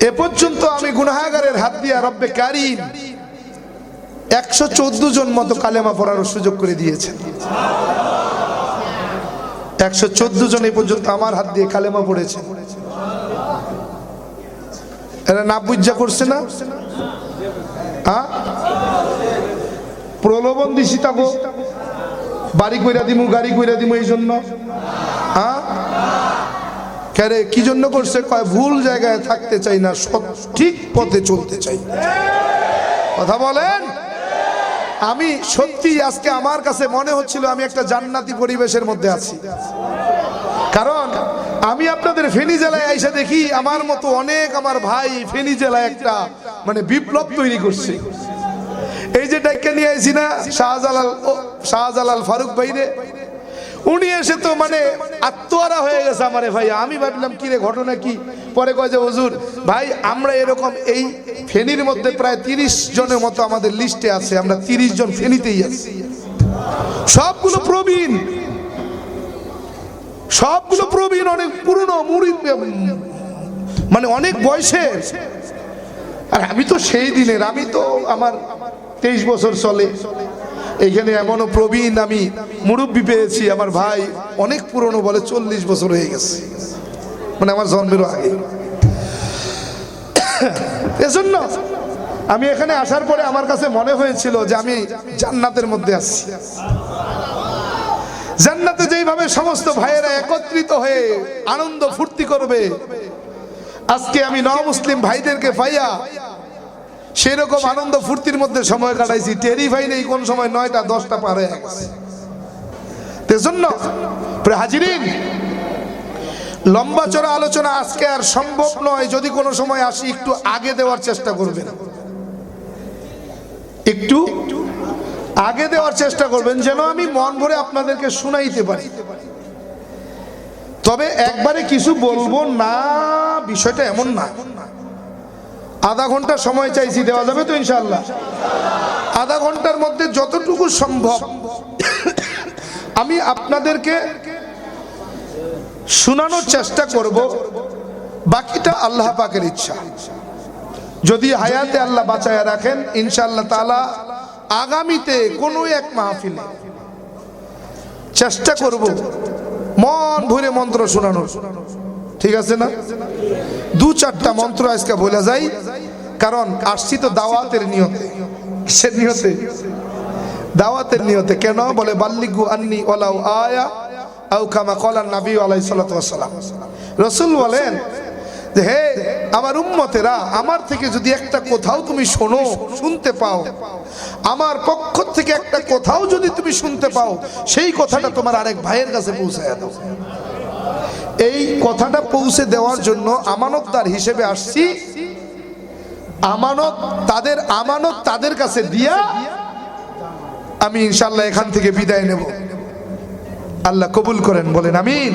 এ পর্যন্ত আমি গুনাহাগারের হাত দিয়া রব্বে কারিম একশো চোদ্দ জন মতো কালেমা পড়ার সুযোগ করে দিয়েছেন। একশো চোদ্দ জন এই পর্যন্ত আমার হাত দিয়ে কালেমা পড়েছে এরা না বুঝা করছে না? হ্যাঁ প্রলোভন দিছি তাকো বাড়ি কইরা দিমু, গাড়ি কইরা দিমু এই জন্য হ্যাঁ ক্যারে কি জন্য করছে? কয়, ভুল জায়গায় থাকতে চাই না সঠিক পথে চলতে চাই কথা বলেন? আমি সত্যি আজকে আমার কাছে মনে হচ্ছিল আমি একটা জান্নাতি পরিবেশের মধ্যে আছি। কারণ আমি আপনাদের ফেনী জেলায় এসে দেখি আমার মতো অনেক আমার ভাই ফেনী জেলায় একটা মানে বিপ্লব তৈরি করছে। এই যে ডাইকা নিয়ে আইছি না, শাহজালাল শাহজালাল ফারুক ভাইরে উনি এসে তো মানে আত্মহারা হয়ে গেছে আমারে ভাই। আমি ভাবলাম কি রে ঘটনা কি? পরে কয় যে, হুজুর, ভাই, আমরা এরকম এই ফেনীর মধ্যে প্রায় তিরিশ জনের মতো আমাদের লিস্টে আছে। আমরা তিরিশ জন ফেনীতেই আছি। সবগুলো প্রবীণ। সবগুলো প্রবীণ, অনেক পুরনো মুড়ি মানে অনেক বয়সের আর আমি তো সেই দিনের, আমি তো আমার তেইশ বছর চলে। এইখানে এমনও প্রবীণ আমি মুরব্বী পেয়েছি, আমার ভাই অনেক পুরনো বলে চল্লিশ বছর হয়ে গেছে। মানে আমার জন্মেরও আগে। এজন্য আমি এখানে আসার পরে আমার কাছে মনে হয়েছিল যে আমি জান্নাতের মধ্যে আছি। জান্নাতে যেইভাবে সমস্ত ভাইয়েরা একত্রিত হয়ে আনন্দ ফুর্তি করবে, আজকে আমি ন মুসলিম ভাইদেরকে পাইয়া সেরকম আনন্দ ফুর্তির মধ্যে সময় কাটাইছি। টেরিফাই নেই কোন সময় নয়টা, দশটা পার হাজিরিন, লম্বা চড়া আলোচনা আজকে আর সম্ভব নয়। যদি কোনো সময় আসি, একটু আগে দেওয়ার চেষ্টা করবেন। একটু আগে দেওয়ার চেষ্টা করবেন, যেন আমি মন ভরে আপনাদেরকে শুনাইতে পারি। তবে একবারে কিছু বলব না, বিষয়টা এমন না। আধা ঘণ্টা সময় চাইছি, দেওয়া যাবে তো ইনশাল্লাহ আধা ঘণ্টার মধ্যে যতটুকু সম্ভব। আমি আপনাদেরকে শোনানোর চেষ্টা করব, বাকিটা আল্লাহ পাকের ইচ্ছা। যদি হায়াতে আল্লাহ বাঁচায় রাখেন, ইনশাআল্লাহ তালা আগামীতে কোনো এক মাহফিলে চেষ্টা করব, মন ভরে মন্ত্র শোনানোর। ঠিক আছে না? দু চারটা মন্ত্র আজকে বলে যাই। কারণ আসছি তো দাওয়াতের নিয়তে। সে নিয়তে? দাওয়াতের নিয়তে। কেন? বলে, বাল্লিগু আন্নি ওলাউ আয়া আউ নাবি আলাই বলেন হে আমার আমার থেকে যদি একটা তুমি শোনো, শুনতে পাও, আমার পক্ষ থেকে একটা কোথাও যদি তুমি শুনতে পাও, সেই কথাটা তোমার আরেক ভাইয়ের কাছে পৌঁছায় দাও। এই কথাটা পৌঁছে দেওয়ার জন্য আমানতদার হিসেবে আসছি। আমানত, তাদের আমানত তাদের কাছে দিয়া আমি ইনশাল্লাহ এখান থেকে বিদায় নেব। আল্লাহ কবুল করেন, বলেন আমিন।